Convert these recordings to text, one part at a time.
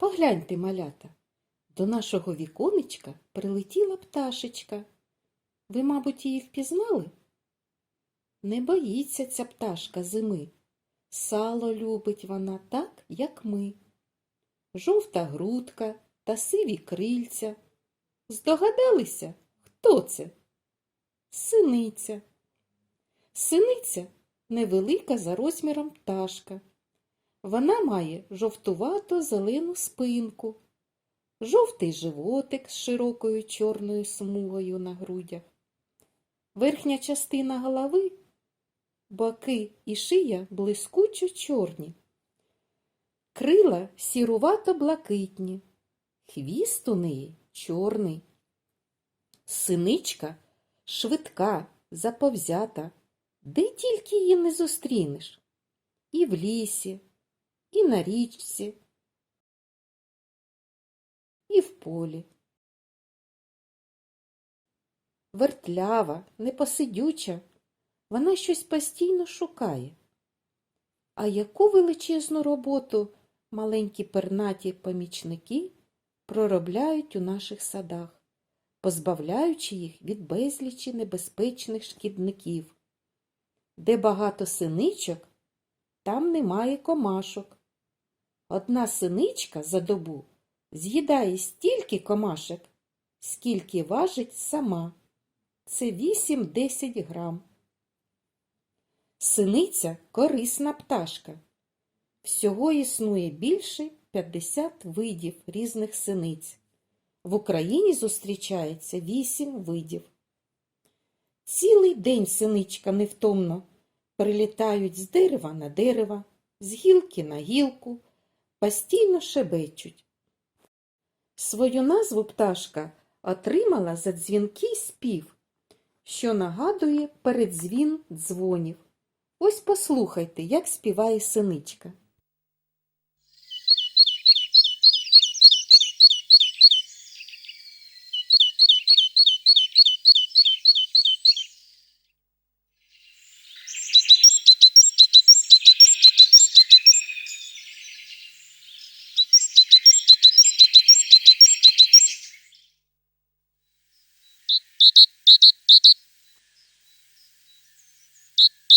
Погляньте, малята, до нашого віконечка прилетіла пташечка. Ви, мабуть, її впізнали? Не боїться ця пташка зими. Сало любить вона так, як ми. Жовта грудка та сиві крильця. Здогадалися, хто це? Синиця. Синиця невелика за розміром пташка. Вона має жовтувато-зелену спинку, жовтий животик з широкою чорною смугою на грудях. Верхня частина голови, боки і шия блискучо чорні. Крила сірувато-блакитні, хвіст у неї чорний. Синичка швидка, заповзята, де тільки її не зустрінеш. І в лісі, і на річці, і в полі. Вертлява, непосидюча, вона щось постійно шукає. А яку величезну роботу маленькі пернаті помічники проробляють у наших садах, позбавляючи їх від безлічі небезпечних шкідників. Де багато синичок, там немає комашок. Одна синичка за добу з'їдає стільки комашок, скільки важить сама. Це 8-10 грам. Синиця корисна пташка. Всього існує більше 50 видів різних синиць. В Україні зустрічається 8 видів. Цілий день синичка невтомно прилітають з дерева на дерево, з гілки на гілку, постійно шебечуть. Свою назву пташка отримала за дзвінкий спів, що нагадує передзвін дзвонів. Ось послухайте, як співає синичка.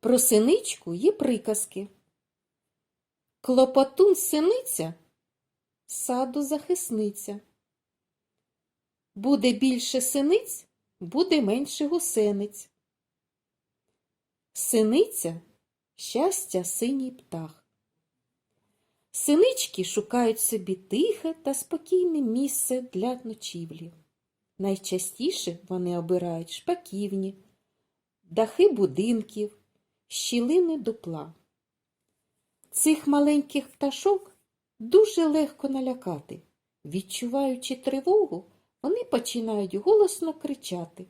Про синичку є приказки. Клопотун синиця, саду захисниця. Буде більше синиць, буде менше гусениць. Синиця щастя синій птах. Синички шукають собі тихе та спокійне місце для ночівлі. Найчастіше вони обирають шпаківні, дахи будинків, щілини дупла. Цих маленьких пташок дуже легко налякати. Відчуваючи тривогу, вони починають голосно кричати.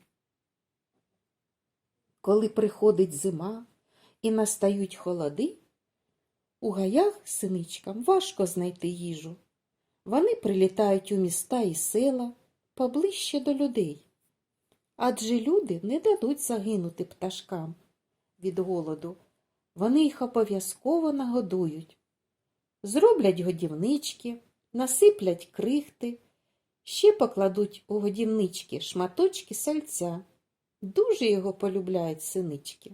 Коли приходить зима і настають холоди, у гаях синичкам важко знайти їжу. Вони прилітають у міста і села поближче до людей. Адже люди не дадуть загинути пташкам від голоду. Вони їх обов'язково нагодують. Зроблять годівнички, насиплять крихти, ще покладуть у годівнички шматочки сальця. Дуже його полюбляють синички.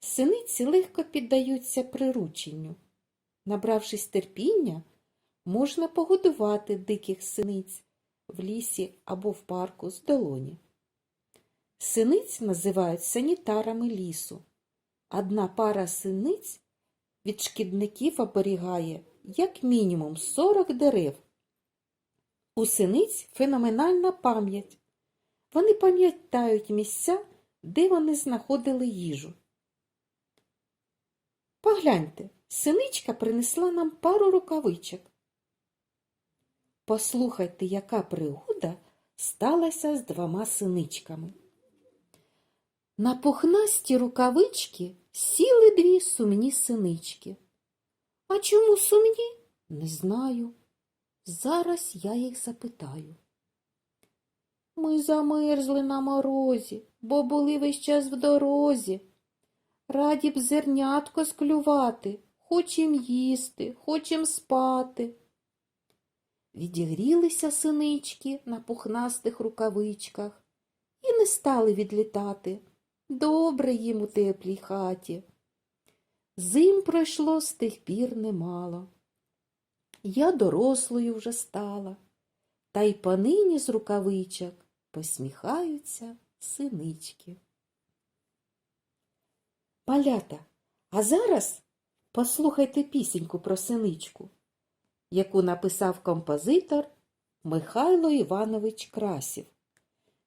Синиці легко піддаються прирученню. Набравшись терпіння, можна погодувати диких синиць в лісі або в парку з долоні. Синиць називають санітарами лісу. Одна пара синиць від шкідників оберігає як мінімум 40 дерев. У синиць феноменальна пам'ять. Вони пам'ятають місця, де вони знаходили їжу. Погляньте, синичка принесла нам пару рукавичок. Послухайте, яка пригода сталася з двома синичками. На пухнасті рукавички сіли дві сумні синички. А чому сумні? Не знаю. Зараз я їх запитаю. Ми замерзли на морозі, бо були весь час в дорозі. Раді б зернятко склювати, хочем їсти, хочем спати. Відігрілися синички на пухнастих рукавичках і не стали відлітати. Добре їм у теплій хаті. Зим пройшло з тих пір немало. Я дорослою вже стала, та й понині з рукавичок посміхаються синички. Малята, а зараз послухайте пісеньку про синичку, яку написав композитор Михайло Іванович Красів.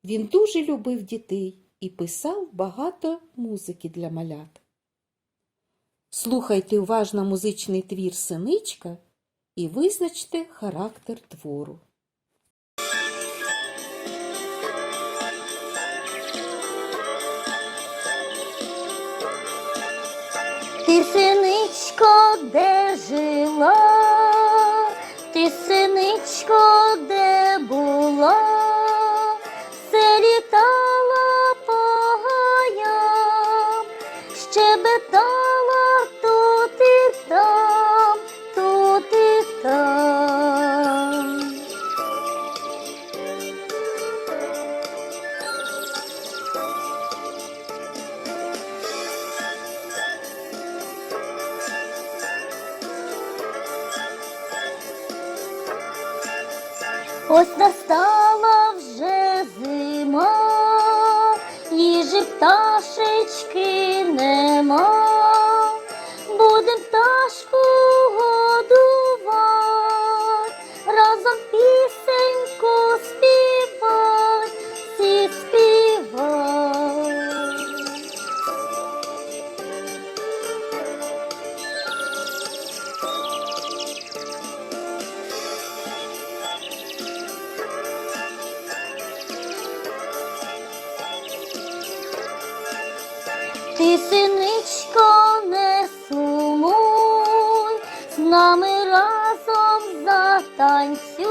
Він дуже любив дітей і писав багато музики для малят. Слухайте уважно музичний твір Синичка і визначте характер твору. Ти синичко, де жила, ти синичко, де Ось настала вже зима, і пташечки Ти, синичко, не сумуй, з нами разом затанцюй,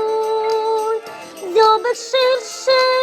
дзьобик ширше